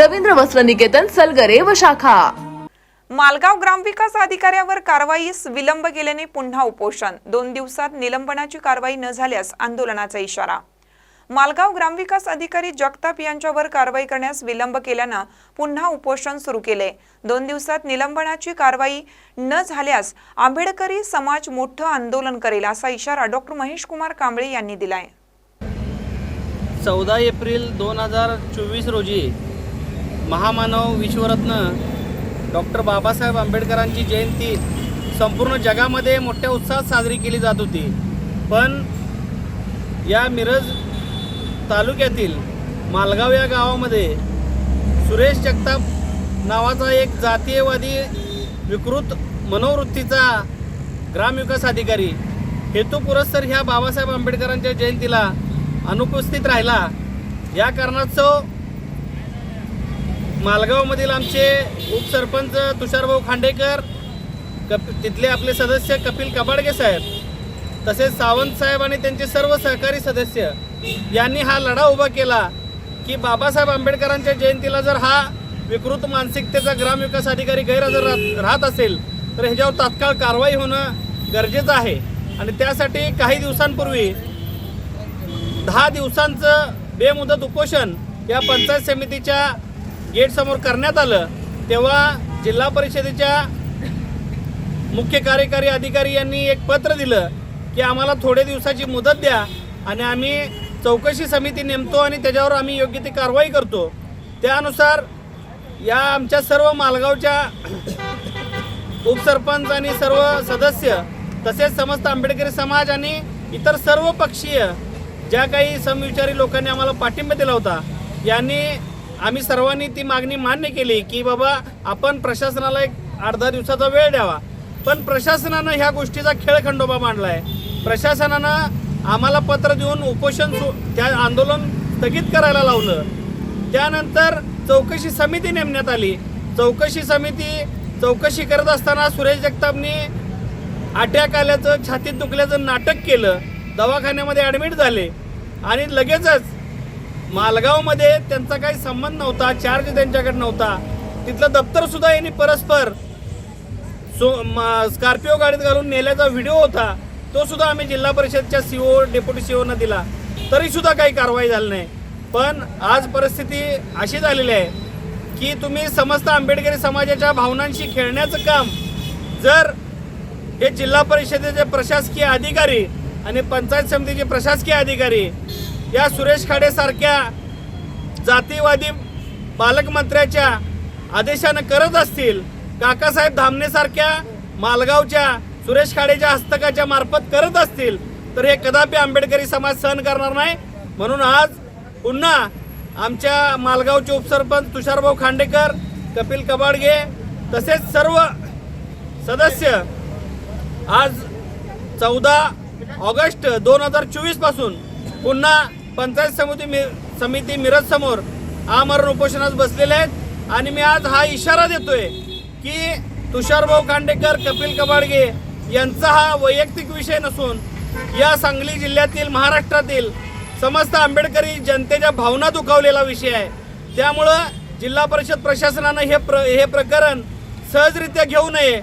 रवींद्र वस्त्र निकेतन सलगरे व शाखा. मालगाव ग्रामविकास अधिकाऱ्यावर कारवाईस विलंब केल्याने पुन्हा उपोषण. दोन दिवसात निलंबनाची कारवाई न झाल्यास आंदोलनाचा इशारा. मालगाव ग्रामविकास अधिकारी जगताप यांच्यावर कारवाई करण्यास विलंब केल्यानं पुन्हा उपोषण सुरू केले. दोन दिवसात निलंबनाची कारवाई न झाल्यास आंबेडकरी समाज मोठं आंदोलन करेल असा इशारा डॉक्टर महेश कुमार कांबळे यांनी दिलाय. चौदा एप्रिल दोन हजार चोवीस रोजी महामानव विश्वरत्न डॉक्टर बाबासाहेब आंबेडकरांची जयंती संपूर्ण जगामध्ये मोठ्या उत्साहात साजरी केली जात होती. पण या मिरज तालुक्यातील मालगाव या गावामध्ये सुरेश जगताप नावाचा एक जातीयवादी विकृत मनोवृत्तीचा ग्रामविकास अधिकारी हेतुपुरस्सर ह्या बाबासाहेब आंबेडकरांच्या जयंतीला अनुपस्थित राहिला. या कारणास्तव मालगावमधील आमचे उपसरपंच तुषारभाऊ खांडेकर कप तिथले आपले सदस्य कपिल कबाडगे साहेब तसेच सावंत साहेब आणि त्यांचे सर्व सहकारी सदस्य यांनी हा लढा उभा केला की बाबासाहेब आंबेडकरांच्या जयंतीला जर हा विकृत मानसिकतेचा ग्रामविकास अधिकारी गैरहजर राहत राहत असेल तर ह्याच्यावर तात्काळ कारवाई होणं गरजेचं आहे. आणि त्यासाठी काही दिवसांपूर्वी दहा दिवसांचं बेमुदत उपोषण या पंचायत समितीच्या गेटसमोर करण्यात आलं तेव्हा जिल्हा परिषदेच्या मुख्य कार्यकारी अधिकारी यांनी एक पत्र दिलं की आम्हाला थोडे दिवसाची मुदत द्या आणि आम्ही चौकशी समिती नेमतो आणि त्याच्यावर आम्ही योग्य ती कारवाई करतो. त्यानुसार या आमच्या सर्व मालगावच्या उपसरपंच आणि सर्व सदस्य तसेच समस्त आंबेडकरी समाज आणि इतर सर्व पक्षीय ज्या काही समविचारी लोकांनी आम्हाला पाठिंबा दिला होता यांनी आम्ही सर्वांनी ती मागणी मान्य केली की बाबा आपण प्रशासनाला एक अर्धा दिवसाचा वेळ द्यावा. पण प्रशासनानं ह्या गोष्टीचा खेळ खंडोबा मांडला आहे प्रशासनानं आम्हाला पत्र देऊन उपोषण सु त्या आंदोलन स्थगित करायला लावलं. त्यानंतर चौकशी समिती नेमण्यात आली. चौकशी समिती चौकशी करत असताना सुरेश जगतापनी अटॅक आल्याचं छातीत दुखल्याचं नाटक केलं. दवाखान्यामध्ये ॲडमिट झाले. आणि लगेचच मालगावमध्ये त्यांचा काही संबंध नव्हता चार्ज त्यांच्याकडे नव्हता. तिथलं दप्तरसुद्धा यांनी परस्पर सो म- स्कॉर्पिओ गाडीत घालून नेल्याचा व्हिडिओ होता. तो सुद्धा आम्ही जिल्हा परिषदच्या सीओ डेप्युटी सीओना दिला. तरी सुद्धा काही कारवाई झाली नाही. पण आज परिस्थिती अशी झालेली आहे की तुम्ही समस्त आंबेडकरी समाजाच्या भावनांशी खेळण्याचं काम जर हे जिल्हा परिषदेचे प्रशासकीय अधिकारी आणि पंचायत समितीचे प्रशासकीय अधिकारी या सुरेश खाडेसारख्या जातीवादी पालकमंत्र्याच्या आदेशानं करत असतील काकासाहेब धामणेसारख्या मालगावच्या सुरेश खाडेच्या हस्तकाच्या मार्फत करत असतील तर हे कदापि आंबेडकरी समाज सहन करणार नाही. म्हणून आज पुन्हा आमच्या मालगावचे उपसरपंच तुषारभाऊ खांडेकर कपिल कबाडगे तसेच सर्व सदस्य आज चौदा ऑगस्ट दोन हजार चोवीसपासून पुन्हा पंचायत समिती मि समिती मिरज समोर आमरण उपोषणास बसलेले आहेत. आणि मी आज हा इशारा देतोय की तुषारभाऊ खांडेकर कपिल कबाडगे यांचा हा वैयक्तिक विषय नसून या सांगली जिल्ह्यातील महाराष्ट्रातील समस्त आंबेडकरी जनतेच्या भावना दुखावलेला विषय आहे. त्यामुळं जिल्हा परिषद प्रशासनानं हे प्र हे प्रकरण सहजरित्या घेऊ नये.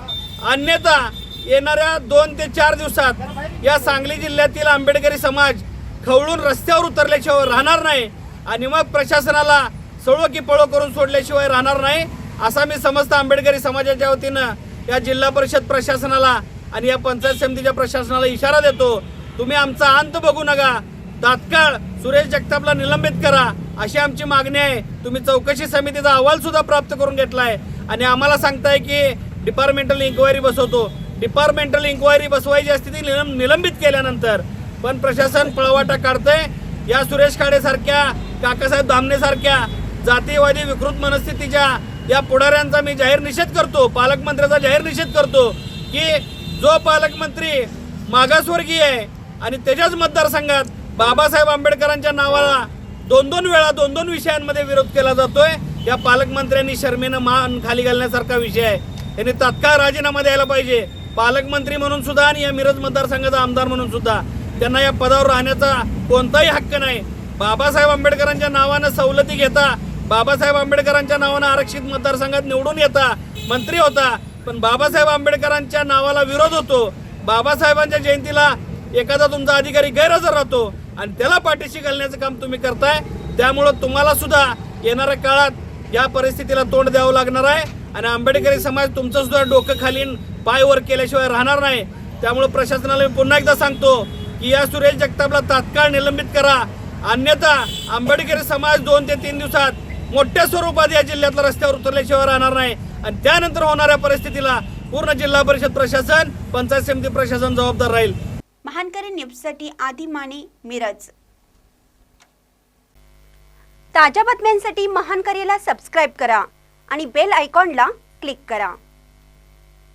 अन्यथा येणाऱ्या दोन ते चार दिवसात या सांगली जिल्ह्यातील आंबेडकरी समाज खवळून रस्त्यावर उतरल्याशिवाय राहणार नाही आणि मग प्रशासनाला सळो की पळो करून सोडल्याशिवाय राहणार नाही असा मी समस्त आंबेडकरी समाजाच्या वतीनं या जिल्हा परिषद प्रशासनाला आणि या पंचायत समितीच्या प्रशासनाला इशारा देतो. तुम्ही आमचा अंत बघू नका. तात्काळ सुरेश जगतापला निलंबित करा अशी आमची मागणी आहे. तुम्ही चौकशी समितीचा अहवाल सुद्धा प्राप्त करून घेतलाय. आणि आम्हाला सांगताय की डिपार्टमेंटल इन्क्वायरी बसवतो. डिपार्टमेंटल इन्क्वायरी बसवायची असते ती निलंब निलंबित केल्यानंतर. पण प्रशासन पळवाटा काढतंय. या सुरेश खाडेसारख्या काकासाहेब धामणे सारख्या जातीयवादी विकृत मनस्थितीच्या या पुढाऱ्यांचा मी जाहीर निषेध करतो पालकमंत्र्याचा जाहीर निषेध करतो की जो पालकमंत्री मागासवर्गीय आहे आणि त्याच्याच मतदारसंघात बाबासाहेब आंबेडकरांच्या नावाला दोन दोन वेळा दोन दोन विषयांमध्ये विरोध केला जातोय या पालकमंत्र्यांनी शर्मेनं मान खाली घालण्यासारखा विषय आहे. त्यांनी तात्काळ राजीनामा द्यायला पाहिजे. पालकमंत्री म्हणून सुद्धा आणि या मिरज मतदारसंघाचा आमदार म्हणून सुद्धा. त्यांना या पदावर राहण्याचा कोणताही हक्क नाही. बाबासाहेब आंबेडकरांच्या नावानं सवलती घेता बाबासाहेब आंबेडकरांच्या नावानं आरक्षित मतदारसंघात निवडून येता मंत्री होता. पण बाबासाहेब आंबेडकरांच्या नावाला विरोध होतो. बाबासाहेबांच्या जयंतीला एखादा तुमचा अधिकारी गैरहजर राहतो आणि त्याला पाठीशी घालण्याचं काम तुम्ही करताय. त्यामुळं तुम्हाला सुद्धा येणाऱ्या काळात या परिस्थितीला तोंड द्यावं लागणार आहे. आणि आंबेडकरी समाज तुमचं सुद्धा डोकं खालीन पाय वर केल्याशिवाय राहणार नाही. त्यामुळे प्रशासनाला मी पुन्हा एकदा सांगतो की या सुरेश जगतापला तात्काळ निलंबित करा. अन्यथा आंबेडकरी समाज दोन ते तीन दिवसात मोठ्या स्वरूपात या जिल्ह्यातल्या रस्त्यावर उतरल्याशिवाय राहणार नाही. आणि त्यानंतर होणाऱ्या परिस्थितीला पूर्ण जिल्हा परिषद प्रशासन पंचायत समिती प्रशासन जबाबदार राहील. महानकरी न्यूजसाठी आदी माने मिरज. ताज्या बातम्यांसाठी महानकरीला सबस्क्राईब करा आणि बेल आयकॉनला क्लिक करा.